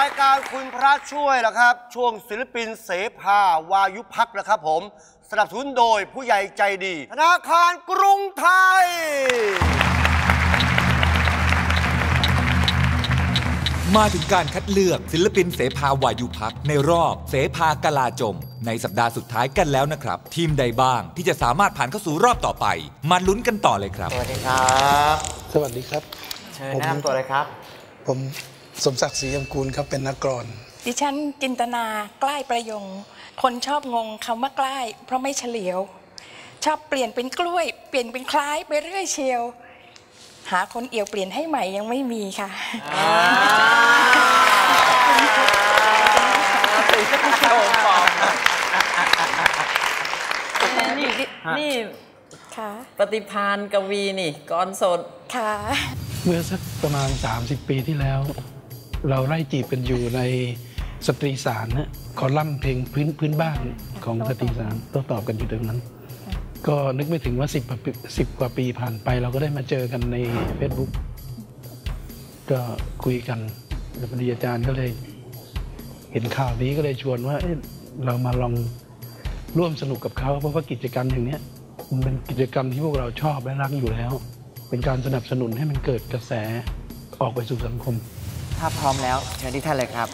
รายการคุณพระช่วยละครับ ช่วงศิลปินเสภาวายุพักนะครับผม สนับสนุนโดยผู้ใหญ่ใจดี ธนาคารกรุงไทย มาถึงการคัดเลือกศิลปินเสภาวายุพักในรอบเสภากลาจม ในสัปดาห์สุดท้ายกันแล้วนะครับ ทีมใดบ้างที่จะสามารถผ่านเข้าสู่รอบต่อไป มาลุ้นกันต่อเลยครับ สวัสดีครับ สวัสดีครับ เชิญแนะนำตัวเลยครับ ผม สมศักดิ์ศรียมกูลครับเป็นนักกรอน ดิฉันจินตนาใกล้ประยง คนชอบงงคำว่าใกล้ เพราะไม่เฉลียว ชอบเปลี่ยนเป็นกล้วย เปลี่ยนเป็นคล้ายไปเรื่อยเชียว หาคนเอี่ยวเปลี่ยนให้ใหม่ยังไม่มีค่ะนี่นี่ค่ะปฏิพานกวีนี่กรสดค่ะ เมื่อสักประมาณ 30 ปีที่แล้ว เราไล่จีบกันอยู่ในสตรีสารนะคอลัมน์เพลงพื้นพื้นบ้านของสตรีสารโต้ตอบกันอยู่ตรงนั้น ก็นึกไม่ถึงว่า10กว่าปี10กว่าปีผ่านไป เราก็ได้มาเจอกันใน Facebook ก็คุยกันแล้วพอดีอาจารย์ก็เลย เห็นข่าวนี้ก็เลยชวนว่าเอ๊ะเรามาลองร่วมสนุกกับเขาเพราะว่ากิจกรรมอย่างเนี้ยมันเป็นกิจกรรมที่พวกเราชอบและรักอยู่แล้ว เป็นการสนับสนุนให้มันเกิดกระแสออกไปสู่สังคม ถ้าพร้อมแล้วเชิญที่ท่านเลยครับ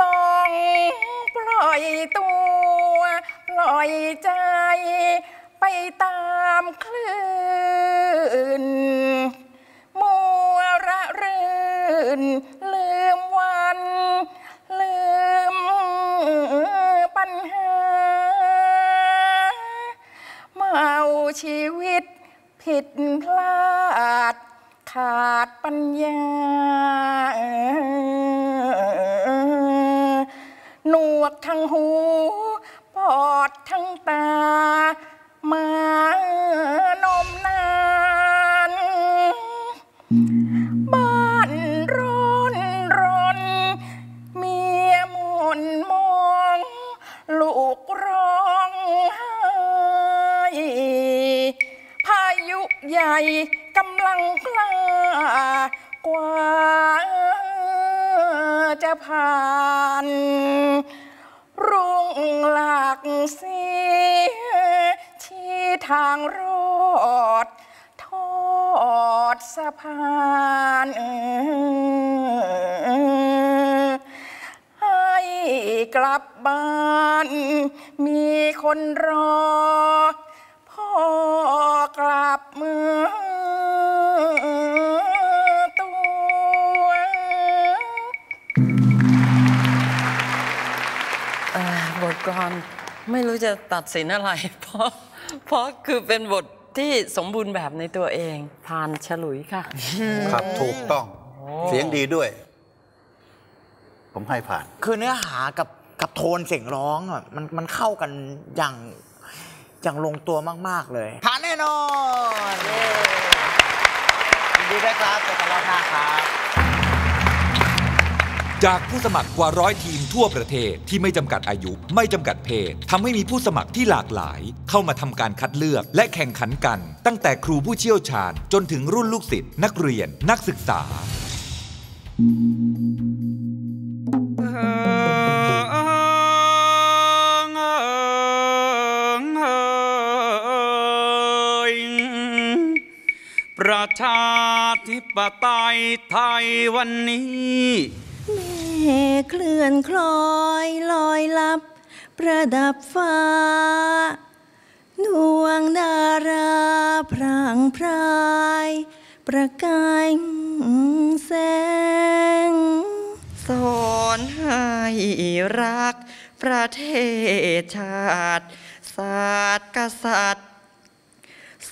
ลองปล่อยตัว ปล่อยใจ ไปตามคลื่นมัวระรื่น ชีวิตผิดพลาด ขาดปัญญา หนวกทั้งหู ปอดทั้งตา มา กว่าจะผ่านรุ่งหลากสีชี้ทางรอดทอดสะพานให้กลับบ้าน มีคนรอพ่อกลับเมือตั บทกลอนไม่รู้จะตัดสินอะไร เพราะเพราะคือเป็นบทที่สมบูรณ์แบบในตัวเองผ่านฉลุยค่ะ ครับถูกต้องเสียงดีด้วย ผมให้ผ่าน คือเนื้อหากับกับโทนเสียงร้องอะมันมันเข้ากันอย่างอย่างลงตัวมาก ๆ เลย ผ่านแน่นอนยินดีด้วยครับเจอกันรอบหน้าครับ จากผู้สมัครกว่าร้อยทีมทั่วประเทศที่ไม่จำกัดอายุไม่จำกัดเพศทำให้มีผู้สมัครที่หลากหลาย เข้ามาทำการคัดเลือกและแข่งขันกัน ตั้งแต่ครูผู้เชี่ยวชาญ จนถึงรุ่นลูกศิษย์นักเรียนนักศึกษาประชาธิปไตยไทยวันนี้ เคลื่อนคล้อยลอยลับ ประดับฟ้า ดวงดาราพรางพราย ประกายแสง สอนให้รัก ประเทศชาติ ศาสตร์กษัตริย์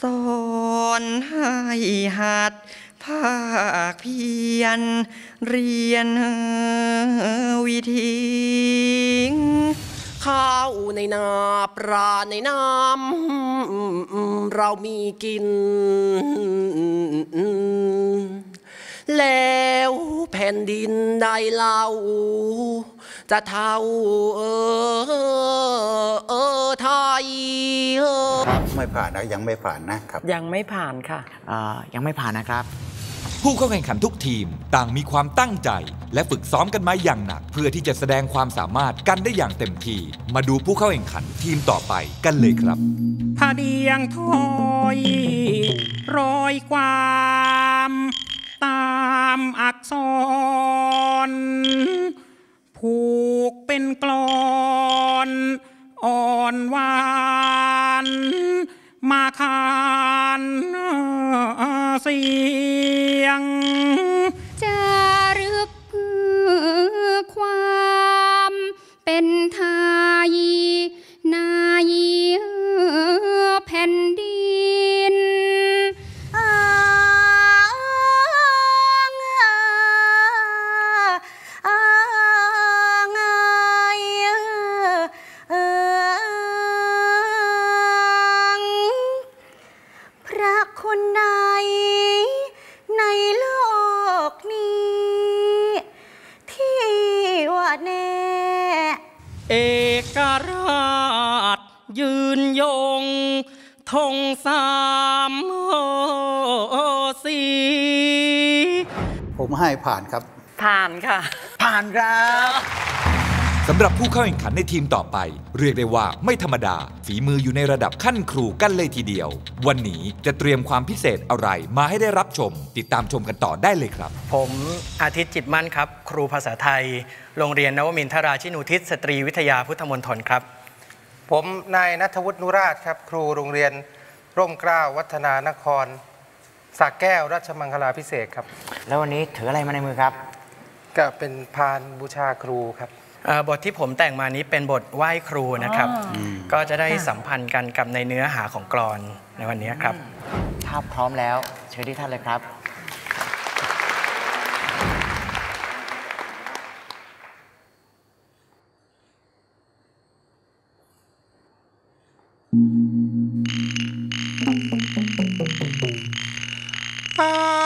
สอนให้หัดาคเพียรเรียนวิธีข้าวในนาปลาในน้ำเรามีกิน แล้วแผ่นดินใดเล่าจะเท่าเออเออไทยเออครับไม่ผ่านนะยังไม่ผ่านนะครับ ยังไม่ผ่านค่ะอ่ายังไม่ผ่านนะครับ ผู้เข้าแข่งขันทุกทีมต่างมีความตั้งใจ และฝึกซ้อมกันมาอย่างหนัก เพื่อที่จะแสดงความสามารถกันได้อย่างเต็มที่ มาดูผู้เข้าแข่งขันทีมต่อไปกันเลยครับพาเดียงถอยรอยความตามอักษร ผูกเป็นกลอน อ่อนหวาน มาคานเสียง คนใดในโลกนี้ ที่ว่าแน่ เอกราชยืนยงธงสามสีผมให้ผ่านครับ ผ่านค่ะ ผ่านครับ สำหรับผู้เข้าแข่งขันในทีมต่อไป เรียกได้ว่าไม่ธรรมดา ฝีมืออยู่ในระดับขั้นครูกันเลยทีเดียว วันนี้จะเตรียมความพิเศษอะไรมาให้ได้รับชม ติดตามชมกันต่อได้เลยครับ ผมอาทิตย์จิตมั่นครับ ครูภาษาไทย โรงเรียนนวมินทราชินูทิศสตรีวิทยาพุทธมณฑลครับ ผมนายนัทวุฒินุราชครับ ครูโรงเรียนร่มเกล้าวัฒนานครสากแก้วราชมังคลาพิเศษกครับ แล้ววันนี้ถืออะไรมาในมือครับ ก็เป็นพานบูชาครูครับเอ่อ บทที่ผมแต่งมานี้เป็นบทไหว้ครูนะครับอ๋ออืมก็จะได้สัมพันธ์กันกับในเนื้อหาของกรอนในวันนี้ครับ ถ้าพร้อมแล้ว เชิญที่ท่านเลยครับอ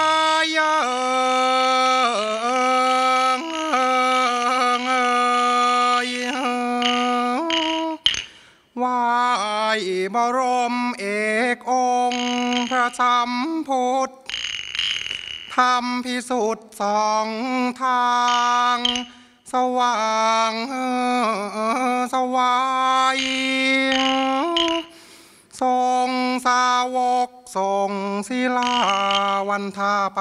บรมเอกองค์พระสัมพุทธทำพิสุทธิ์สองทาง สว่างสวายทรงสาวกทรงศิลาวันทาไป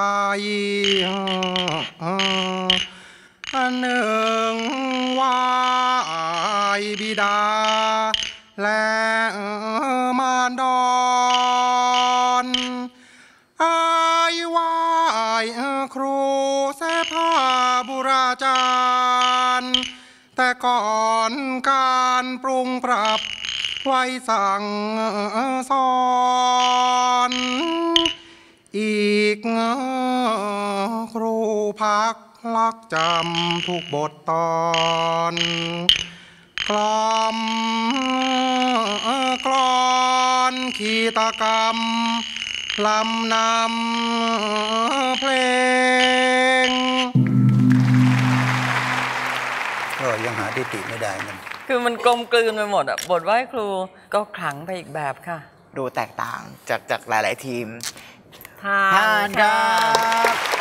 อันหนึ่งวายบิดา และมารดอนอายวายครูเสภาบุราจารย์แต่ก่อนการปรุงปรับไว้สั่งสอนอีกครูพักลักจำทุกบทตอน กลอมกลอนขีตกรรมลำนำเพลงก็ยังหาทิฏฐิไม่ได้มัน คือมันกลมกลืนไปหมดอะบทไหว้ครูก็ขลังไปอีกแบบค่ะ ดูแตกต่างจากจากหลาย ๆ ทีมผ่าผ่านนครับ